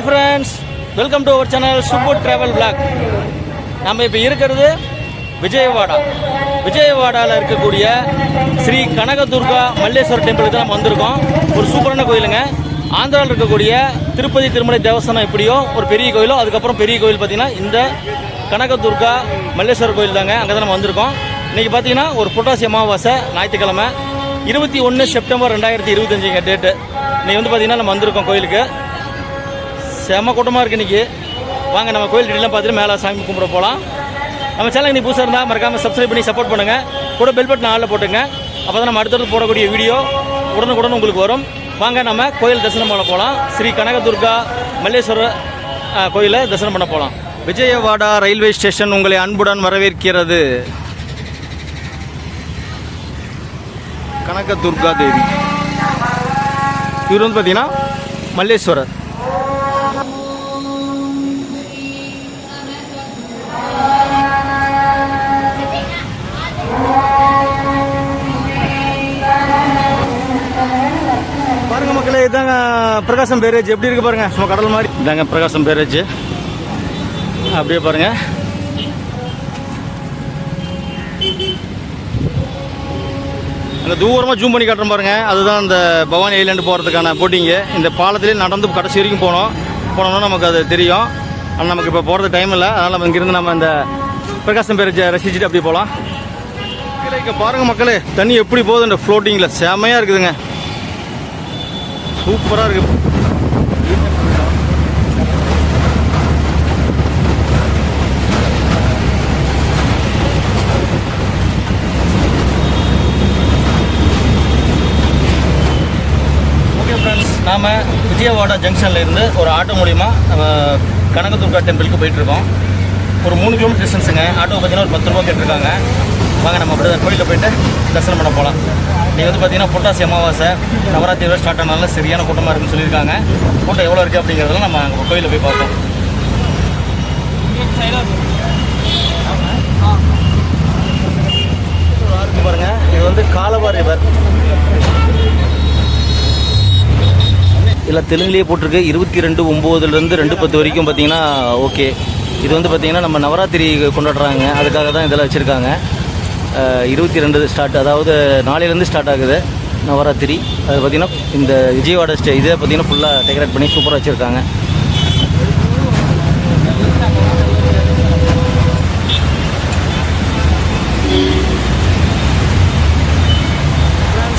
Hi friends welcome to our channel super travel blog நம்ம இப்போ இருக்கிறது விஜயவாடா. விஜயவாடாவில் இருக்கக்கூடிய ஸ்ரீ கனகதுர்கா மல்லேஸ்வரர் டெம்பிளுக்கு தான் நம்ம வந்திருக்கோம். ஒரு சூப்பரான கோயிலுங்க. ஆந்திராவில் இருக்கக்கூடிய திருப்பதி திருமலை தேவஸ்தானம் எப்படியோ ஒரு பெரிய கோயிலோ அதுக்கப்புறம் பெரிய கோயில் பார்த்திங்கன்னா இந்த கனகதுர்கா மல்லேஸ்வரர் கோயில் தாங்க. அங்கே தான் நம்ம வந்திருக்கோம். இன்றைக்கி பார்த்தீங்கன்னா ஒரு புரட்டாசி அமாவாசை ஞாயிற்றுக்கிழமை இருபத்தி ஒன்று செப்டம்பர் ரெண்டாயிரத்தி இருபத்தஞ்சுங்க டேட்டு இன்றைக்கி வந்து பார்த்திங்கன்னா நம்ம வந்திருக்கோம் கோயிலுக்கு. செம கூட்டமாக இருக்குது இன்னைக்கு. வாங்க நம்ம கோயில் டீலாம் பார்த்துட்டு மேலே சாமி கும்பிட போகலாம் நம்ம சேனல் நீ புதுசாக இருந்தால் மறக்காமல் சப்ஸ்கிரைப் பண்ணி சப்போர்ட் பண்ணுங்கள் கூட பெல் பட்டன் ஆளில் போட்டுங்க. அப்போ தான் நம்ம அடுத்தடுத்து போடக்கூடிய வீடியோ உடனுக்குடன் உங்களுக்கு வரும். வாங்க நம்ம கோயில் தரிசனம் பண்ண போகலாம் ஸ்ரீ கனகதுர்கா மல்லேஸ்வரர் கோயிலை தரிசனம் பண்ண போகலாம் விஜயவாடா ரயில்வே ஸ்டேஷன் உங்களை அன்புடன் வரவேற்கிறது. கனகதுர்கா தேவி. இவர் வந்து பார்த்தீங்கன்னா மல்லேஸ்வரர். இதாங்க பிரகாசம் பேரேஜ். எப்படி இருக்கு பாருங்க? சும்மா கடல் மாதிரி. இதாங்க பிரகாசம் பேரேஜ். அப்படியே பாருங்க. அந்த தூரமாக ஜூம் பண்ணி காட்டுறோம் பாருங்க. அதுதான் இந்த பவானி ஐலாண்டு போகிறதுக்கான போட்டிங்கு இந்த பாலத்திலே நடந்து கடைசி வரைக்கும் போனோம். போனோம்னா நமக்கு அது தெரியும். ஆனால் நமக்கு இப்போ போகிறது டைம் இல்லை. அதனால் நம்ம இங்கிருந்து நம்ம இந்த பிரகாசம் பேரேஜை ரசிச்சுட்டு அப்படியே போகலாம் இங்கே பாருங்கள் மக்களே. தண்ணி எப்படி போகுது இந்த ஃப்ளோட்டிங்கில் செமையாக இருக்குதுங்க. சூப்பராக இருக்கு. ஓகே ஃப்ரெண்ட்ஸ் நாம் விஜயவாடா ஜங்ஷன்லேருந்து ஒரு ஆட்டோ மூலிமா நம்ம கனகதுர்கா டெம்பிளுக்கு போயிட்டுருக்கோம். ஒரு மூணு கிலோமீட்டர் டிஸ்டன்ஸுங்க ஆட்டோ பார்த்தீங்கன்னா ஒரு பத்து ரூபா கேட்டிருக்காங்க. வாங்க நம்ம அப்படியே கோயிலில் போயிட்டு தரிசனம் பண்ண போகலாம் இன்றைக்கி வந்து பார்த்தீங்கன்னா புட்டாசி அமாவாசை நவராத்திரி ஸ்டார்ட் ஆனால சரியான கூட்டமாக இருக்குன்னு சொல்லியிருக்காங்க. கூட்டம் எவ்வளோ இருக்குது அப்படிங்கிறதெல்லாம் நம்ம அங்கே கோயிலில் போய் பார்ப்போம். பாருங்கள் பாருங்க இது வந்து காலவா ரிவர் இல்லை தெலுங்குலேயே போட்டிருக்கு. இருபத்தி ரெண்டு ஒம்போதுலேருந்து ரெண்டு பத்து வரைக்கும் பார்த்தீங்கன்னா ஓகே இது வந்து பார்த்தீங்கன்னா நம்ம நவராத்திரி கொண்டாடுறாங்க. அதுக்காக தான் இதெல்லாம் வச்சுருக்காங்க. இருபத்தி ரெண்டு ஸ்டார்ட் அதாவது நாளையிலேருந்து ஸ்டார்ட் ஆகுது நவராத்திரி. அது பார்த்திங்கன்னா இந்த விஜயவாடா ஸ்டே இதை பார்த்தீங்கன்னா ஃபுல்லாக டெக்கரேட் பண்ணி சூப்பராக வச்சுருக்காங்க.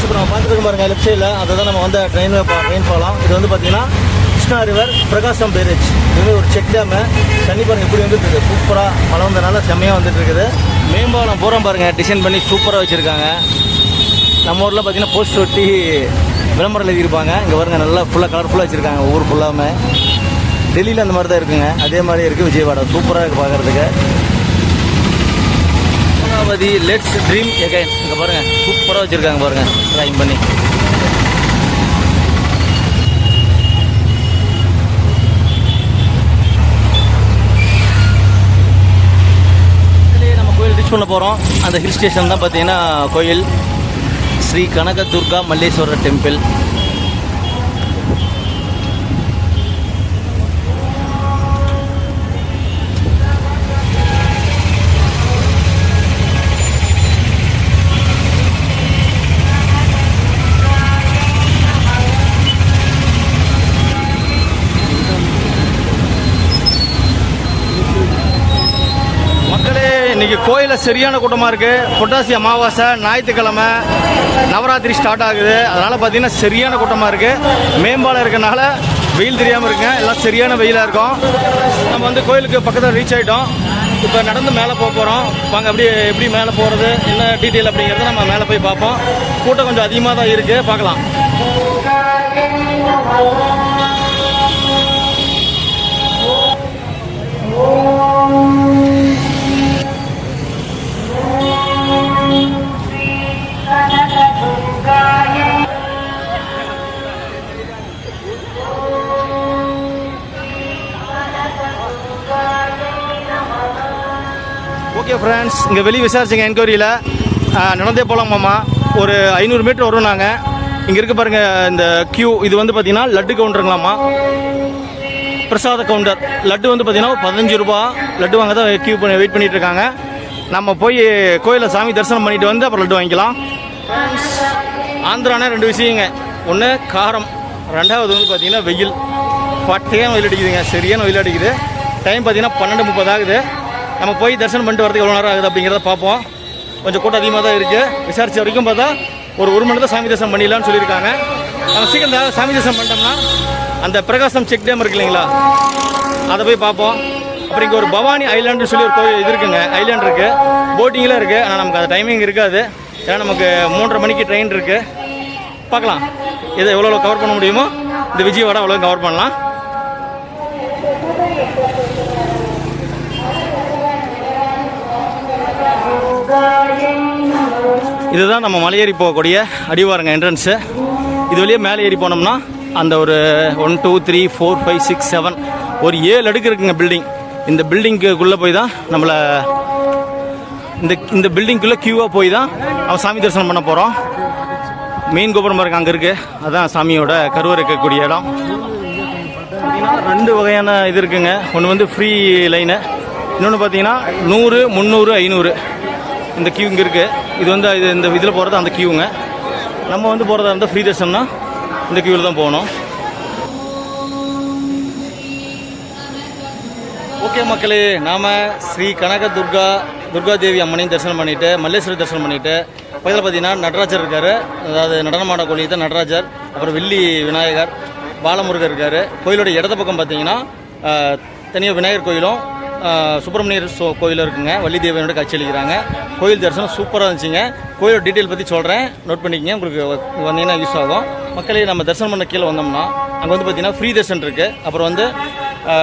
இப்போ நம்ம பார்த்துருக்கோம் பாருங்கள் லெஃப்ட் சைடில் அதை தான் நம்ம வந்து ட்ரெயின் ட்ரெயின் போகலாம் இது வந்து பார்த்திங்கன்னா கிருஷ்ணா ரிவர் பிரகாசம் பேரேஜ் இது ஒரு செக் டேமு தண்ணி பாருங்க எப்படி வந்துட்டு இருக்குது சூப்பராக மழை வந்ததுனால செம்மையாக வந்துட்டு இருக்குது மேம்பாலம் போகிறோம் பாருங்க. டிசைன் பண்ணி சூப்பராக வச்சுருக்காங்க. நம்ம ஊரில் பார்த்தீங்கன்னா போஸ்ட் ஒட்டி விளம்பரம் எழுதியிருப்பாங்க. இங்கே பாருங்க நல்லா ஃபுல்லாக கலர்ஃபுல்லாக வச்சுருக்காங்க. ஊர் ஃபுல்லாமே டெல்லியில் அந்த மாதிரி தான் இருக்குங்க. அதே மாதிரி இருக்குது விஜயவாடா சூப்பராக இருக்குது பார்க்குறதுக்கு அமராவதி லெட்ஸ் ட்ரீம் எகைன் இங்கே பாருங்க சூப்பராக வச்சுருக்காங்க பாருங்கள் ட்ராயிங் பண்ணி. பண்ண போகிறோம் அந்த ஹில் ஸ்டேஷன் தான் பார்த்தீங்கன்னா கோயில். ஸ்ரீ கனக துர்கா மல்லேஸ்வரர் டெம்பிள் கோயிலில் சரியான கூட்டமாக இருக்குது புட்டாசி அமாவாசை ஞாயிற்றுக்கிழமை நவராத்திரி ஸ்டார்ட் ஆகுது. அதனால் பார்த்தீங்கன்னா சரியான கூட்டமாக இருக்குது மேம்பாலம் இருக்கனால வெயில் தெரியாமல் இருக்குங்க எல்லாம் சரியான வெயிலாக இருக்கும். நம்ம வந்து கோயிலுக்கு பக்கத்தில் ரீச் ஆகிட்டோம் இப்போ நடந்து மேலே போக போகிறோம் வாங்க அப்படி எப்படி மேலே போகிறது என்ன டீட்டெயில் அப்படிங்கிறத நம்ம மேலே போய் பார்ப்போம். கூட்டம் கொஞ்சம் அதிகமாக தான் இருக்குது பார்க்கலாம். ஃப்ரெண்ட்ஸ் இங்கே வெளியே விசாரிச்சுங்க என்கொயரியில் நடந்தே போகலாம் மாமா. ஒரு ஐநூறு மீட்டர் வரும் நாங்கள் இங்கே இருக்க பாருங்க இந்த கியூ இது வந்து பார்த்தீங்கன்னா லட்டு கவுண்டருங்களாம்மா பிரசாத கவுண்டர் லட்டு வந்து பார்த்தீங்கன்னா பதினஞ்சு ரூபா. லட்டு வாங்க தான் கியூ பண்ணி வெயிட் பண்ணிட்டு இருக்காங்க. நம்ம போய் கோயிலில் சாமி தரிசனம் பண்ணிட்டு வந்து அப்புறம் லட்டு வாங்கிக்கலாம். ஆந்திரானா ரெண்டு விஷயங்க. ஒன்று காரம். ரெண்டாவது வந்து பார்த்தீங்கன்னா வெயில். பட்டையான வெயில் அடிக்குதுங்க. சரியான வெயில் அடிக்குது. டைம் பார்த்தீங்கன்னா பன்னெண்டு முப்பது ஆகுது. நம்ம போய் தரிசனம் பண்ணிட்டு வரதுக்கு எவ்வளோ நேரம் ஆகுது அப்படிங்கிறத பார்ப்போம். கொஞ்சம் கூட்டம் அதிகமாக தான் இருக்குது விசாரிச்ச வரைக்கும் பார்த்தா ஒரு ஒரு மணி நேரம் சாமி தரிசனம் பண்ணிடலாம்னு சொல்லியிருக்காங்க. நம்ம சீக்கிரம் சாமி தரிசனம் பண்ணிட்டோம்னா அந்த பிரகாசம் செக் டேம் இருக்கு இல்லைங்களா? அதை போய் பார்ப்போம். அப்புறம் இங்கே ஒரு பவானி ஐலாண்டுன்னு சொல்லி ஒரு கோயில் இது இருக்குங்க. ஐலாண்ட் இருக்குது போட்டிங்லாம் இருக்குது ஆனால் நமக்கு அது டைமிங் இருக்காது. ஏன்னா நமக்கு மூன்றரை மணிக்கு ட்ரெயின் இருக்குது பார்க்கலாம். இதை எவ்வளோ கவர் பண்ண முடியுமோ இந்த விஜயவாடா அவ்வளோ கவர் பண்ணலாம். இதுதான் நம்ம மலையேறி போகக்கூடிய அடிவாரங்க என்ட்ரன்ஸு இது வழியே மேலே ஏறி போனோம்னா அந்த ஒரு one two three four five six seven ஒரு ஏழு அடுக்கு இருக்குங்க பில்டிங் இந்த பில்டிங்குக்குள்ளே போய் தான் நம்மளை இந்த இந்த பில்டிங்குள்ளே க்யூவாக போய் தான் அவன் சாமி தரிசனம் பண்ண போகிறோம் மெயின் கோபுரம் பாருங்க அங்கே இருக்குது அதுதான் சாமியோட கருவறை இருக்கக்கூடிய இடம். பார்த்தீங்கன்னா ரெண்டு வகையான இது இருக்குங்க. ஒன்று வந்து ஃப்ரீ லைனு இன்னொன்று பார்த்தீங்கன்னா நூறு முந்நூறு ஐநூறு. இந்த கியூ இங்கே இருக்குது இது வந்து இது இந்த இதில் போகிறது அந்த கியூங்க நம்ம வந்து போகிறதா இருந்தால் ஃப்ரீ தர்ஷன்னா இந்த கியூவில் தான் போகணும். ஓகே மக்களே நாம் ஸ்ரீ கனக துர்கா துர்கா தேவி அம்மனையும் தரிசனம் பண்ணிட்டு மல்லேஸ்வரி தரிசனம் பண்ணிவிட்டு பக்கத்தில் பார்த்தீங்கன்னா நடராஜர் இருக்கார். அதாவது நடனமாட கோழியத்தை தான் நடராஜர். அப்புறம் வெள்ளி விநாயகர் பாலமுருகர் இருக்கார். கோயிலோட இடது பக்கம் பார்த்தீங்கன்னா தனியாக விநாயகர் கோயிலும் சுப்பிரமணியர் சோ கோயிலும் இருக்குங்க. வள்ளிதேவியனோட காட்சி அளிக்கிறாங்க. கோயில் தரிசனம் சூப்பராக இருந்துச்சுங்க. கோயிலோட டீட்டெயில் பற்றி சொல்கிறேன் நோட் பண்ணிக்கங்க. உங்களுக்கு வ- வந்தீங்கன்னா யூஸ் ஆகும். மக்களே நம்ம தரிசனம் பண்ண கீழே வந்தோம்னா அங்கே வந்து பார்த்தீங்கன்னா ஃப்ரீ தர்ஷன் இருக்குது அப்புறம் வந்து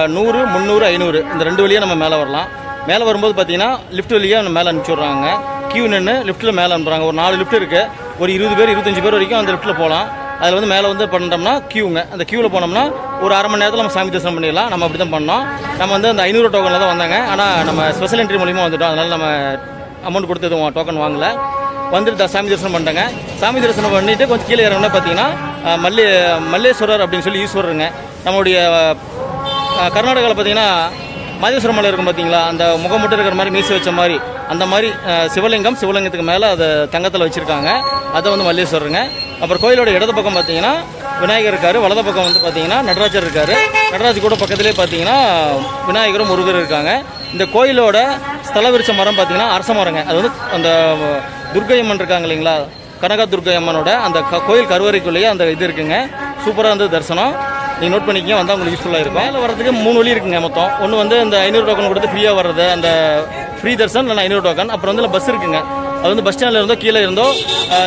நூறு முந்நூறு ஐநூறு இந்த ரெண்டு வழியாக நம்ம மேலே வரலாம். மேலே வரும்போது பார்த்தீங்கன்னா லிஃப்ட் வழியாக நம்ம மேலே அனுப்பிச்சி விட்றாங்க. கியூ நின்று லிஃப்ட்டில் மேலே அனுப்புகிறாங்க ஒரு நாலு லிஃப்ட் இருக்குது ஒரு இருபது பேர் இருபத்தஞ்சு பேர் வரைக்கும் அந்த லிஃப்ட்டில் போகலாம். அதில் வந்து மேலே வந்து பண்ணிட்டோம்னா கியூங்க அந்த கியூவில் போனோம்னா ஒரு அரை மணி நேரத்தில் நம்ம சாமி தரிசனம் பண்ணிடலாம். நம்ம அப்படி தான் பண்ணோம். நம்ம வந்து அந்த ஐநூறு டோக்கனில் தான் வந்தாங்க. ஆனால் நம்ம ஸ்பெஷல் என்ட்ரி மூலிமா வந்துட்டோம். அதனால் நம்ம அமௌண்ட் கொடுத்து எதுவும் டோக்கன் வாங்கலை. வந்துட்டு சாமி தரிசனம் பண்ணிட்டாங்க. சாமி தரிசனம் பண்ணிவிட்டு கொஞ்சம் கீழே இறங்கினா பார்த்தீங்கன்னா அஹ், மல்லே மல்லேஸ்வரர் அப்படின்னு சொல்லி ஈஸ்வரருங்க. நம்மளுடைய கர்நாடகாவில் பார்த்தீங்கன்னா மதேஸ்வரம் மலை இருக்கும் பார்த்தீங்களா அந்த முகம் மட்டும் இருக்கிற மாதிரி மீசி வச்ச மாதிரி அந்த மாதிரி சிவலிங்கம் சிவலிங்கத்துக்கு மேலே அதை தங்கத்தில் வச்சுருக்காங்க. அதை வந்து மல்லேஸ்வரருங்க. அப்புறம் கோயிலோட இடது பக்கம் பார்த்தீங்கன்னா விநாயகர் இருக்கார். வலது பக்கம் வந்து பார்த்தீங்கன்னா நடராஜர் இருக்கார். நடராஜ் கூட பக்கத்திலே பார்த்தீங்கன்னா விநாயகரும் முருகர் இருக்காங்க. இந்த கோயிலோட ஸ்தல விருட்ச மரம் பார்த்தீங்கன்னா அரச மரங்க. அது வந்து அந்த துர்க்கை அம்மன் இருக்காங்க இல்லைங்களா? கனகா துர்க்கை அம்மனோட அந்த க- கோயில் கருவறைக்குள்ளேயே அந்த இது இருக்குங்க. சூப்பராக இருந்தது தரிசனம். நீங்கள் நோட் பண்ணிக்கிங்க வந்தால் உங்களுக்கு யூஸ்ஃபுல்லாக இருக்கும். மேலே வரதுக்கு மூணு வழி இருக்குங்க மொத்தம். ஒன்று வந்து இந்த ஐநூறு டோக்கன் கொடுத்து ஃப்ரீயாக வர்றது அந்த ஃப்ரீ தர்சன் இல்லைனா ஐநூறு டோக்கன் அப்புறம் வந்து பஸ் இருக்குங்க. அது வந்து பஸ் ஸ்டாண்டில் இருந்தோ கீழே இருந்தோ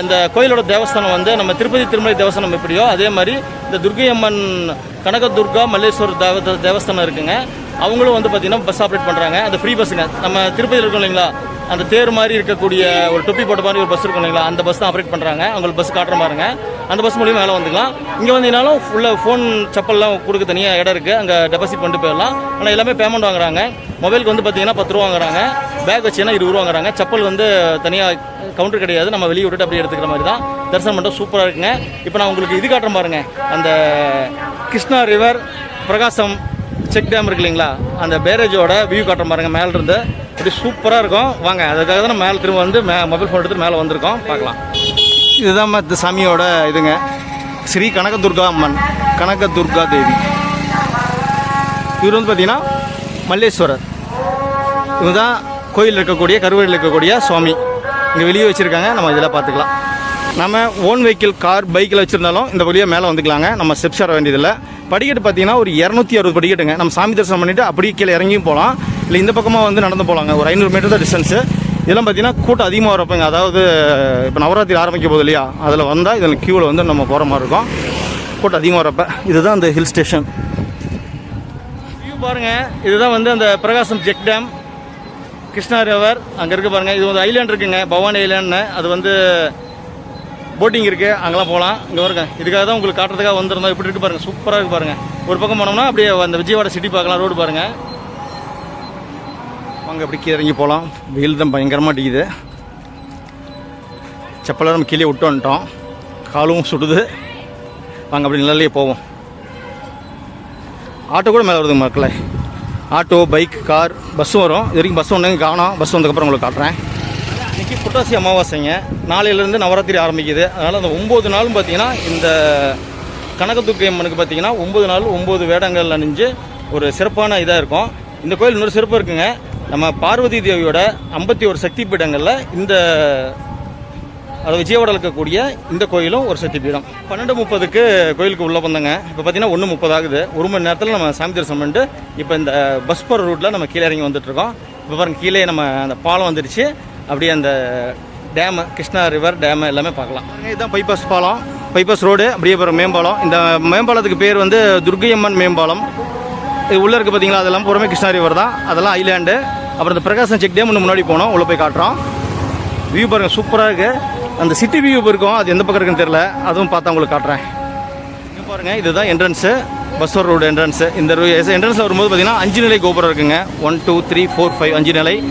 இந்த கோயிலோட தேவஸ்தானம் வந்து நம்ம திருப்பதி திருமலை தேவஸ்தானம் எப்படியோ அதே மாதிரி இந்த துர்க்கை அம்மன் கனக துர்கா மல்லேஸ்வர் தேவ தேவஸ்தானம் இருக்குங்க. அவங்களும் வந்து பார்த்தீங்கன்னா பஸ் ஆப்ரேட் பண்ணுறாங்க அந்த ஃப்ரீ பஸ்ஸுங்க நம்ம திருப்பதியில் இருக்கோம் இல்லைங்களா? அந்த தேர் மாதிரி இருக்கக்கூடிய ஒரு டொப்பி போட்ட மாதிரி ஒரு பஸ் இருக்கும் இல்லைங்களா? அந்த பஸ் தான் ஆப்ரேட் பண்ணுறாங்க அவங்களுக்கு பஸ் காட்டுற மாதிரிங்க அந்த பஸ் மூலியமாக மேலே வந்துக்கலாம். இங்கே வந்தீங்கனாலும் ஃபுல்லாக ஃபோன் செப்பல்லாம் கொடுக்க தனியாக இடம் இருக்குது அங்கே டெபாசிட் பண்ணிட்டு போயிடலாம். ஆனால் எல்லாமே பேமெண்ட் வாங்குறாங்க. மொபைலுக்கு வந்து பார்த்தீங்கன்னா பத்து ரூபா வாங்குறாங்க. பேக் வச்சுன்னா இருபது ரூபா வாங்குறாங்க. செப்பல் வந்து தனியாக கவுண்டர் கிடையாது. நம்ம வெளியே விட்டுட்டு அப்படியே எடுத்துக்கிற மாதிரி தான். தரிசனம் மட்டும் சூப்பராக இருக்குங்க. இப்போ நான் உங்களுக்கு இது காட்டுறேன் பாருங்க. அந்த Krishna river Prakasam check dam இருக்கு இல்லைங்களா? அந்த பேரேஜோட வியூ காட்டுற பாருங்க மேலேருந்து இப்படி சூப்பராக இருக்கும். வாங்க அதுக்காக தான் மேலே திரும்ப வந்து மே மொபைல் ஃபோன் எடுத்து மேலே வந்திருக்கோம். பார்க்கலாம். இதுதான் இந்த சாமியோட இதுங்க. ஸ்ரீ கனகதுர்கா அம்மன் கனகதுர்கா தேவி. இவர் வந்து பார்த்தீங்கன்னா மல்லேஸ்வரர். இவங்க தான் கோயில் இருக்கக்கூடிய கருவறையில் இருக்கக்கூடிய சுவாமி. இங்கே வெளியே வச்சுருக்காங்க. நம்ம இதில் பார்த்துக்கலாம். நம்ம ஓன் வெஹிக்கிள் கார் பைக்கில் வச்சுருந்தாலும் இந்த வழியாக மேலே வந்துக்கலாங்க. நம்ம ஸ்டெப்ஸ் வர வேண்டியதில்லை. படிக்கட்டு பார்த்தீங்கன்னா ஒரு இரநூத்தி அறுபது படிக்கட்டுங்க. நம்ம சாமி தரிசனம் பண்ணிவிட்டு அப்படியே கீழே இறங்கியும் போகலாம். இல்லை இந்த பக்கமாக வந்து நடந்து போகலாங்க. ஒரு ஐநூறு மீட்டர் தான் டிஸ்டன்ஸு இதெல்லாம் பார்த்தீங்கன்னா கூட்டம் அதிகமாக வரப்போங்க. அதாவது இப்போ நவராத்திரி ஆரம்பிக்க போகுது இல்லையா? அதில் வந்தால் இதில் க்யூவில் வந்து நம்ம போகிற மாதிரி இருக்கும். கூட்டம் அதிகமாக வரப்போ. இதுதான் அந்த ஹில் ஸ்டேஷன் வியூ பாருங்க. இதுதான் வந்து அந்த பிரகாசம் ஜெக் டேம் கிருஷ்ணா ரிவர் அங்கே இருக்குது பாருங்கள் இது வந்து ஐலாண்ட் இருக்குங்க. பவானி ஐலாண்ட்னு அது வந்து போட்டிங் இருக்குது அங்கெல்லாம் போகலாம். இங்கே பாருங்க இதுக்காக தான் உங்களுக்கு காட்டுறதுக்காக வந்திருந்தோம். இப்படி இருக்கு பாருங்கள் சூப்பராக இருக்குது பாருங்கள் ஒரு பக்கம் போனோம்னா அப்படியே அந்த விஜயவாடா சிட்டி பார்க்கலாம் ரோடு பாருங்கள் வாங்க அப்படி கீழே இறங்கி போகலாம். வெயில் தான் பயங்கரமாக அடிக்குது. செப்பலாக நம்ம கீழே விட்டு வந்துட்டோம். காலும் சுடுது. வாங்க அப்படி நிழல்லையே போவோம். ஆட்டோ கூட மேலே வருதுங்க மக்களே. ஆட்டோ பைக் கார் பஸ்ஸும் வரும். இது வரைக்கும் பஸ் ஒன்றுங்க காணும். பஸ் வந்ததுக்கப்புறம் உங்களுக்கு காட்டுறேன். இன்றைக்கி புட்டாசி அமாவாசைங்க. நாளையிலேருந்து நவராத்திரி ஆரம்பிக்குது. அதனால் அந்த ஒம்பது நாளும் பார்த்தீங்கன்னா இந்த கனகதுர்க்கை அம்மனுக்கு பார்த்தீங்கன்னா ஒம்பது நாள் ஒம்பது வேடங்கள் அணிஞ்சு ஒரு சிறப்பான இதாக இருக்கும். இந்த கோயில் இன்னொரு சிறப்பு இருக்குங்க. நம்ம பார்வதி தேவியோட ஐம்பத்தி ஒரு சக்தி பீடங்களில் இந்த அது விஜயவாடல் இருக்கக்கூடிய இந்த கோயிலும் ஒரு சக்தி பீடம் பன்னெண்டு முப்பதுக்கு கோயிலுக்கு உள்ளே வந்தோங்க. இப்போ பார்த்தீங்கன்னா ஒன்று முப்பது ஆகுது. ஒரு மணி நேரத்தில் நம்ம சாமி தரிசனம் பண்ணிட்டு இப்போ இந்த பஸ் போகிற ரூட்டில் நம்ம கீழே இறங்கி வந்துட்டுருக்கோம் இப்போ பாருங்கள் கீழே நம்ம அந்த பாலம் வந்துடுச்சு அப்படியே அந்த டேமு கிருஷ்ணா ரிவர் டேமு எல்லாமே பார்க்கலாம். இதுதான் பைபாஸ் பாலம். பைபாஸ் ரோடு அப்படியே அப்புறம் மேம்பாலம். இந்த மேம்பாலத்துக்கு பேர் வந்து துர்கையம்மன் மேம்பாலம். இது உள்ளே இருக்குது பார்த்தீங்களா அதெல்லாம் பூரமே கிருஷ்ணா ரிவர் தான். அதெல்லாம் ஐலாண்டு அப்புறம் இந்த பிரகாசம் செக் டேம் ஒன்று முன்னாடி போனோம். உள்ளே போய் காட்டுறோம். வியூ பாருங்கள் சூப்பராக இருக்குது அந்த சிட்டி வியூ இருக்கும் அது எந்த பக்கம் இருக்குன்னு தெரில அதுவும் பார்த்தா உங்களுக்கு காட்டுறேன். இங்கே பாருங்கள் இதுதான் என்ட்ரன்ஸு பஸ்ஸோர் ரோடு என்ட்ரன்ஸு இந்த என்ட்ரன்ஸில் வரும்போது பார்த்தீங்கன்னா அஞ்சு நிலை கோபுரம் இருக்குங்க. One two three four five அஞ்சு நிலை.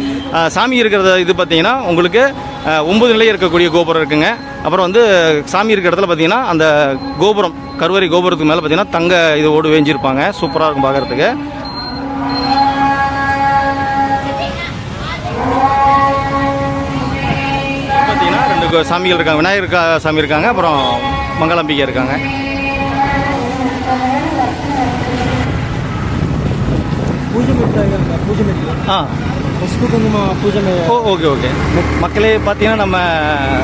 சாமி இருக்கிறத இது பார்த்தீங்கன்னா உங்களுக்கு ஒம்பது நிலை இருக்கக்கூடிய கோபுரம் இருக்குங்க. அப்புறம் வந்து சாமி இருக்கிற இடத்துல பார்த்தீங்கன்னா அந்த கோபுரம் கருவறை கோபுரத்துக்கு மேலே பார்த்தீங்கன்னா தங்க இது ஓடு வேஞ்சிருப்பாங்க. சூப்பராக இருக்கும் பார்க்குறதுக்கு பார்த்தீங்கன்னா ரெண்டு சாமிகள் இருக்காங்க. விநாயகர் கா- சாமி இருக்காங்க. அப்புறம் மங்களாம்பிகை இருக்காங்க. ಪೂಜೆ ಮಾಡ್ತಾ ಇದ್ದಾರೆ ಪೂಜೆ ಮಾಡಿ ஆ ಪಸುಪು ಕುಂಕುಮ ಪೂಜೆ ಮಾಡಿ ஓ ஓகே ஓகே மக்களே பார்த்தீங்கன்னா நம்ம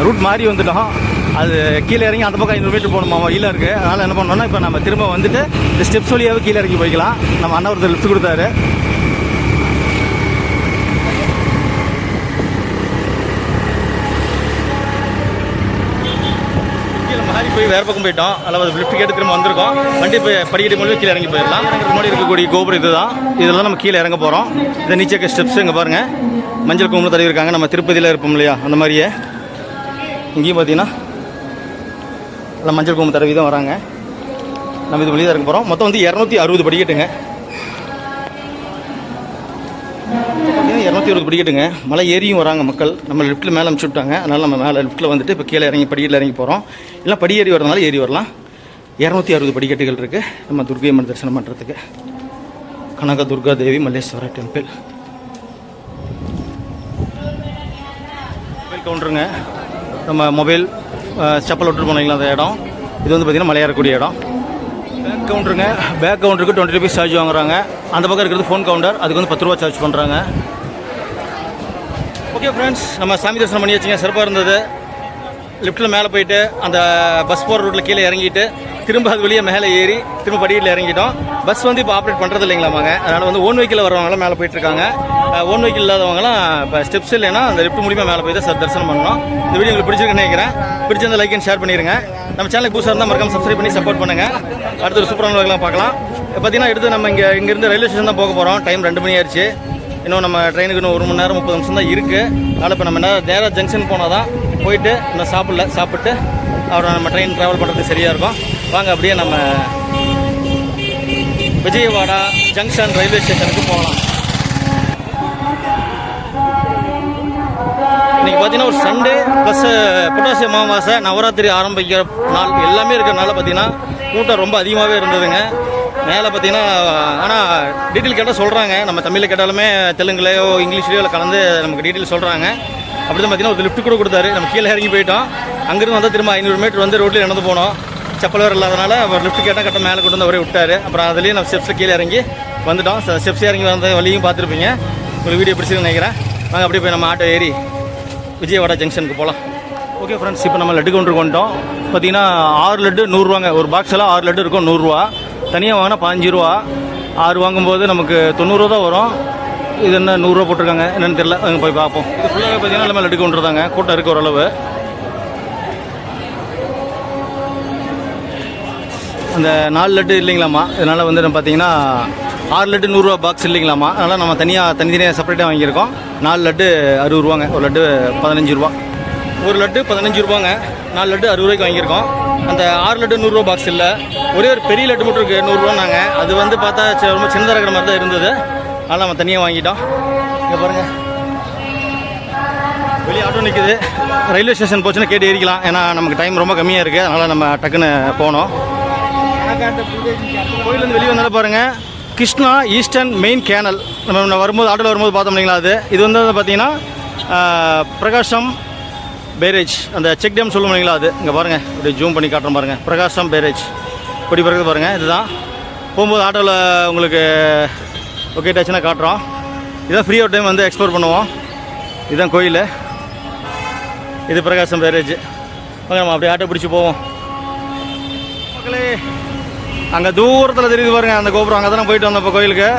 ரூட் மாறி வந்துட்டோம் அது கீழே இறங்கி அந்த பக்கம் ஐநூறு மீட்டர் போகணுமா வழியில் இருக்குது அதனால் என்ன பண்ணோம்னா இப்போ நம்ம திரும்ப வந்துட்டு இந்த ஸ்டெப்ஸ் வழியாகவே கீழே இறங்கி போய்க்கலாம் நம்ம அண்ணா ஒருத்தர் லிஃப்ட் கொடுத்தாரு போய் வேறு பக்கம் போயிட்டோம். அல்லது லிஃப்ட் கேட்டு திரும்ப வந்திருக்கோம். வண்டி போய் படிக்கட்டு மூலியம் கீழே இறங்கி போயிடலாம். முன்னாடி இருக்கக்கூடிய கோபுரம் இதுதான். தான் நம்ம கீழே இறங்க போகிறோம் இந்த நீச்சக்க ஸ்டெப்ஸ் இங்கே பாருங்கள் மஞ்சள் குங்குமம் தடவி இருக்காங்க. நம்ம திருப்பதியில் இருப்போம் இல்லையா? அந்த மாதிரியே. இங்கேயும் பார்த்தீங்கன்னா எல்லாம் மஞ்சள் குங்குமம் தடவி தான் வராங்க. நம்ம இது வழியாக இறங்க போகிறோம் மொத்தம் வந்து இரநூத்தி அறுபது படிக்கட்டுங்க. இரநூத்தி இருபது படிக்கட்டுங்க. மலை ஏறியும் வராங்க மக்கள். நம்ம லிஃப்ட்டில் மேலே அமுச்சு விட்டாங்க. அதனால் நம்ம மேலே லிஃப்ட்டில் வந்துட்டு இப்போ கீழே இறங்கி படிக்கட்டில் இறங்கி போகிறோம் இல்லை படி ஏறி வரதுனால ஏறி வரலாம். இரநூத்தி அறுபது படிக்கட்டுகள் இருக்குது நம்ம துர்கை அம்மன் தரிசனம் பண்ணுறதுக்கு கனக துர்கா தேவி மல்லேஸ்வரா டெம்பிள் மொபைல் கவுண்டருங்க நம்ம மொபைல் செப்பல் விட்டு போனீங்களா அந்த இடம். இது வந்து பார்த்திங்கன்னா மலையாறக்கூடிய இடம். பேக் கவுண்டருங்க பேக் கவுண்டருக்கு டுவெண்ட்டி ருபீஸ் சார்ஜ் வாங்குறாங்க. அந்த பக்கம் இருக்கிறது ஃபோன் கவுண்டர் அதுக்கு வந்து பத்து ரூபா சார்ஜ் பண்ணுறாங்க ஓகே ஃப்ரெண்ட்ஸ் நம்ம சாமி தரிசனம் பண்ணி வச்சுங்க சிறப்பாக இருந்தது லிஃப்ட்டில் மேலே போயிட்டு அந்த பஸ் போகிற ரூட்டில் கீழே இறங்கிட்டு திரும்ப அது வெளியே மேலே ஏறி திரும்ப படியில் இறங்கிட்டோம். பஸ் வந்து இப்போ ஆப்ரேட் பண்ணுறது இல்லைங்களாமாங்க. அதனால் வந்து ஓன் வெஹிக்கில் வரவங்களாம் மேலே போயிட்டுருக்காங்க ஓன் வெஹிக்கிள் இல்லாதவங்களாம் இப்போ ஸ்டெப்ஸ் இல்லைன்னா அந்த லிஃப்ட் மூலியமாக மேலே போய் தான் சார் தரிசனம் பண்ணணும். இந்த வீடியோ உங்களுக்கு பிடிச்சிருக்குன்னு நினைக்கிறேன். பிடிச்சிருந்த லைக் அண்ட் ஷேர் பண்ணிடுங்க நம்ம சேனலுக்கு புதுசாக இருந்தால் மறக்காம சப்ஸ்கிரைப் பண்ணி சப்போர்ட் பண்ணுங்கள் அடுத்த ஒரு சூப்பரான vlog-லாம் பார்க்கலாம். இப்போ பார்த்தீங்கன்னா எடுத்து நம்ம இங்கே இங்கேருந்து ரயில்வே ஸ்டேஷன் தான் போக போகிறோம் டைம் ரெண்டு மணி ஆயிடுச்சு. இன்னும் நம்ம ட்ரெயினுக்கு இன்னும் ஒரு மணி நேரம் முப்பது நிமிஷம் தான் இருக்குது அதனால் இப்போ நம்ம என்ன நேராக ஜங்ஷன் போனால் தான் போயிட்டு இன்னும் சாப்பிடல சாப்பிட்டு அப்புறம் நம்ம ட்ரெயின் ட்ராவல் பண்ணுறதுக்கு சரியாக இருக்கும். வாங்க அப்படியே நம்ம விஜயவாடா ஜங்ஷன் ரயில்வே ஸ்டேஷனுக்கு போகலாம். இன்றைக்கி பார்த்தீங்கன்னா ஒரு சண்டே ப்ளஸ் புட்டாசி அமாவாசை நவராத்திரி ஆரம்பிக்கிற நாள் எல்லாமே இருக்கிறனால பார்த்தீங்கன்னா கூட்டம் ரொம்ப அதிகமாகவே இருந்ததுங்க. மேலே பார்த்தீங்கன்னா ஆனால் டீட்டெயில் கேட்டால் சொல்கிறாங்க நம்ம தமிழில் கேட்டாலுமே தெலுங்குலையோ இங்கிலீஷ்லையோ கலந்து நமக்கு டீட்டெயில் சொல்கிறாங்க அப்படி தான் பார்த்தீங்கன்னா ஒரு லிஃப்ட் கூட கொடுத்தாரு. நம்ம கீழே இறங்கி போயிட்டோம். அங்கேருந்து வந்தால் திரும்ப ஐநூறு மீட்டர் வந்து ரோட்டில் நடந்து போனோம். செப்பல் வேறு இல்லாதனால அவர் லிஃப்ட் கேட்டால் கட்ட மேலே கொண்டு வந்து அவரே விட்டார். அப்புறம் அதுலேயே நம்ம ஸ்டெப்ஸில் கீழே இறங்கி வந்துட்டோம். ஸ்டெப்ஸ் இறங்கி வந்த வழியும் பார்த்துருப்பீங்க. ஒரு வீடியோ பிடிச்சிருந்து நினைக்கிறேன். நாங்கள் அப்படியே போய் நம்ம ஆட்டோ ஏறி விஜயவாடா ஜங்ஷனுக்கு போகலாம் ஓகே ஃப்ரெண்ட்ஸ் இப்போ நம்ம லட்டு கொண்டு கொண்டோம் பார்த்தீங்கன்னா ஆறு லட்டு நூறுரூவாங்க ஒரு பாக்ஸெல்லாம் ஆறு லட்டு இருக்கும் நூறுரூவா தனியாக வாங்கினா பாஞ்சு ரூபா ஆறு வாங்கும்போது நமக்கு தொண்ணூறுரூவா தான் வரும். இது என்ன நூறுரூவா போட்டிருக்காங்க என்னென்னு தெரியல. அங்கே போய் பார்ப்போம். இது ஃபுல்லாகவே பார்த்தீங்கன்னா எல்லாமே லட்டு கொண்டு தாங்க கூட்டம் இருக்குது ஓரளவு. அந்த நாலு லட்டு இல்லைங்களாம்மா. இதனால் வந்து நம்ம பார்த்தீங்கன்னா ஆறு லட்டு நூறுரூவா பாக்ஸ் இல்லைங்களாம்மா. அதனால் நம்ம தனியாக தனித்தனியாக செப்பரேட்டாக வாங்கியிருக்கோம். நாலு லட்டு அறுபது ரூபாங்க. ஒரு லட்டு பதினஞ்சு ரூபா. ஒரு லட்டு பதினஞ்சு ரூபாங்க. நாலு லட்டு அறுபது ரூபாய்க்கு வாங்கியிருக்கோம். அந்த ஆறு லட்டு நூறுரூவா பாக்ஸ் இல்லை. ஒரே ஒரு பெரிய லட்டு மட்டும் இருக்குது நூறுரூவானாங்க அது வந்து பார்த்தா ரொம்ப சின்னதாக இருக்கிற மாதிரி தான் இருந்தது. அதனால் நம்ம தனியாக வாங்கிட்டோம். இங்கே பாருங்கள் வெளியே ஆட்டோ நிற்குது ரயில்வே ஸ்டேஷன் போச்சுன்னா கேட்டு ஏறிக்கலாம். ஏன்னா நமக்கு டைம் ரொம்ப கம்மியாக இருக்குது அதனால் நம்ம டக்குன்னு போனோம். கோயிலேருந்து வெளியே வந்தாலும் பாருங்கள் கிருஷ்ணா ஈஸ்டர்ன் மெயின் கேனல் நம்ம வரும்போது ஆட்டோவில் வரும்போது பார்த்தோம் இல்லைங்களா அது? இது வந்து பார்த்தீங்கன்னா பிரகாஷம் பேரேஜ் அந்த செக் டேம் சொல்லுவோம் இல்லைங்களா அது? இங்கே பாருங்கள் இப்படி ஜூம் பண்ணி காட்டுறோம் பாருங்கள் பிரகாசம் பேரேஜ் இப்படி பிறகு பாருங்கள் இதுதான். போகும்போது ஆட்டோவில் உங்களுக்கு ஓகே டச்சுனா காட்டுறோம். இதான் ஃப்ரீ ஆஃப் டைம் வந்து எக்ஸ்ப்ளோர் பண்ணுவோம். இதுதான் கோயில். இது பிரகாசம் பேரேஜ் ஓகே நம்ம அப்படியே ஆட்டோ பிடிச்சி போவோம். மக்களே அங்கே தூரத்தில் தெரியுது பாருங்கள் அந்த கோபுரம். அங்கே தானே போயிட்டு வந்தோம் இப்போ கோயிலுக்கு.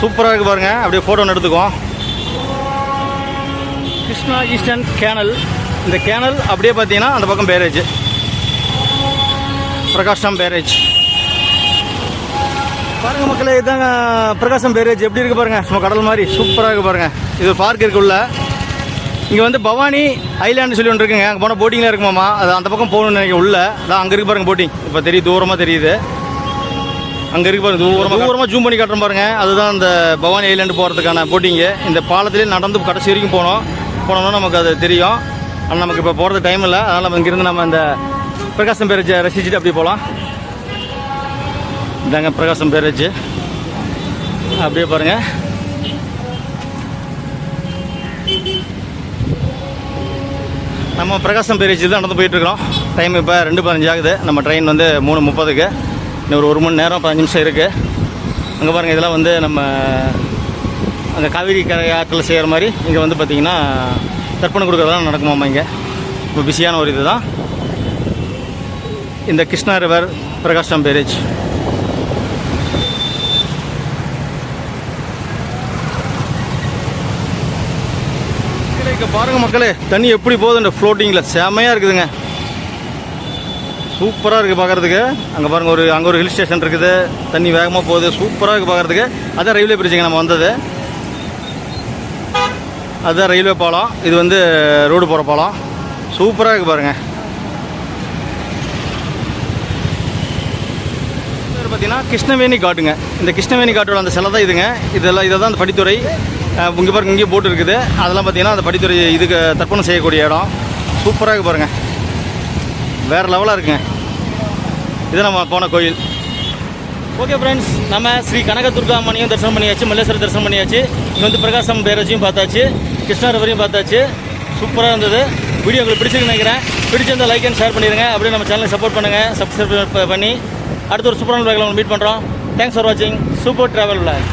சூப்பராக இருக்குது பாருங்கள் அப்படியே ஃபோட்டோ எடுத்துக்குவோம். கிருஷ்ணா ஈஸ்டர்ன் கேனல் இந்த கேனல் அப்படியே பார்த்தீங்கன்னா அந்த பக்கம் பேரேஜ். பிரகாஷம் பேரேஜ். பாருங்க மக்களே இதாங்க பிரகாசம் பேரேஜ். எப்படி இருக்கு பாருங்க? சும்மா கடல் மாதிரி சூப்பராக இருக்கு பாருங்க. இது பார்க் இருக்குள்ள. இங்கே வந்து பவானி ஐலாண்டு சொல்லி ஒன்று இருக்குங்க. அங்கே போனால் போட்டிங்லாம் இருக்குமாமா அது அந்த பக்கம் போகணும்னு நினைக்க உள்ள. அதான் அங்கே இருக்கு பாருங்க போட்டிங் இப்போ தெரியுது தூரமாக தெரியுது. அங்கே இருக்கு பாருங்க தூரமாக தூரமாக ஜூம் பண்ணி காட்டுறோம் பாருங்க. அதுதான் அந்த பவானி ஐலாண்டு போகிறதுக்கான போட்டிங்கு இந்த பாலத்திலே நடந்து கடைசி வரைக்கும் போனோம். போனோம்னா நமக்கு அது தெரியும். ஆனால் நமக்கு இப்போ போகிறது டைம் இல்லை. அதனால் நம்ம இங்கேருந்து நம்ம இந்த பிரகாசம் பேரேஜை ரசிச்சுட்டு அப்படியே போகலாம் இதாங்க பிரகாசம் பேரேஜ். அப்படியே பாருங்கள் நம்ம பிரகாசம் பேரேஜ் தான் நடந்து போயிட்டுருக்கோம் டைம் இப்போ ரெண்டு பதினஞ்சு ஆகுது. நம்ம ட்ரெயின் வந்து மூணு முப்பதுக்கு. இன்னும் ஒரு ஒரு மணி நேரம் பதினஞ்சு நிமிஷம் இருக்குது அங்கே பாருங்கள் இதெல்லாம் வந்து நம்ம அங்கே காவிரி கரை ஆற்றில் செய்கிற மாதிரி இங்கே வந்து பார்த்திங்கன்னா தர்ப்பணம் கொடுக்குறதெல்லாம் நடக்குமாம்மா இங்கே? இப்போ பிஸியான ஒரு இது தான் இந்த கிருஷ்ணா ரிவர் பிரகாசம் பேரேஜ். இங்கே பாருங்க மக்களே தண்ணி எப்படி போகுது இந்த ஃப்ளோட்டிங்கில் செமையாக இருக்குதுங்க. சூப்பராக இருக்குது பார்க்குறதுக்கு அங்கே பாருங்கள் ஒரு அங்கே ஒரு ஹில் ஸ்டேஷன் இருக்குது. தண்ணி வேகமாக போகுது. சூப்பராக இருக்குது பார்க்குறதுக்கு அதான் ரயில்வே பிரிட்ஜுங்க நம்ம வந்தது. அதுதான் ரயில்வே பாலம். இது வந்து ரோடு போகிற பாலம். சூப்பராக இருக்குது பாருங்கள் பார்த்தீங்கன்னா கிருஷ்ணவேணி காட்டுங்க. இந்த கிருஷ்ணவேணி காட்டோட அந்த சிலை தான் இதுங்க. இதெல்லாம் இதை தான் அந்த படித்துறை. இங்கே பாருங்க இங்கேயும் போட்டு இருக்குது. அதெல்லாம் பார்த்தீங்கன்னா அந்த படித்துறை இதுக்கு தர்ப்பணம் செய்யக்கூடிய இடம். சூப்பராக இருக்குது பாருங்கள் வேறு லெவலாக இருக்குங்க. இது நம்ம போன கோயில். ஓகே ஃப்ரெண்ட்ஸ் நம்ம ஸ்ரீ கனகதுர்கா அம்மனையும் தரிசனம் பண்ணியாச்சு மல்லேஸ்வரர் தரிசனம் பண்ணியாச்சு. இங்கே வந்து பிரகாசம் பேரஜியும் பார்த்தாச்சு. கிருஷ்ணா ரிவரையும் பார்த்தாச்சு. சூப்பராக இருந்தது. வீடியோ உங்களுக்கு பிடிச்சிருக்கு நினைக்கிறேன். பிடிச்சிருந்தா லைக் அண்ட் ஷேர் பண்ணிடுங்க. அப்படியே நம்ம சேனலை சப்போர்ட் பண்ணுங்கள் சப்ஸ்கிரைப் பண்ணி அடுத்த ஒரு சூப்பரான விளாகில் மீட் பண்ணுறோம் தேங்க்ஸ் ஃபார் வாட்சிங் சூப்பர் ட்ராவல் விளாக்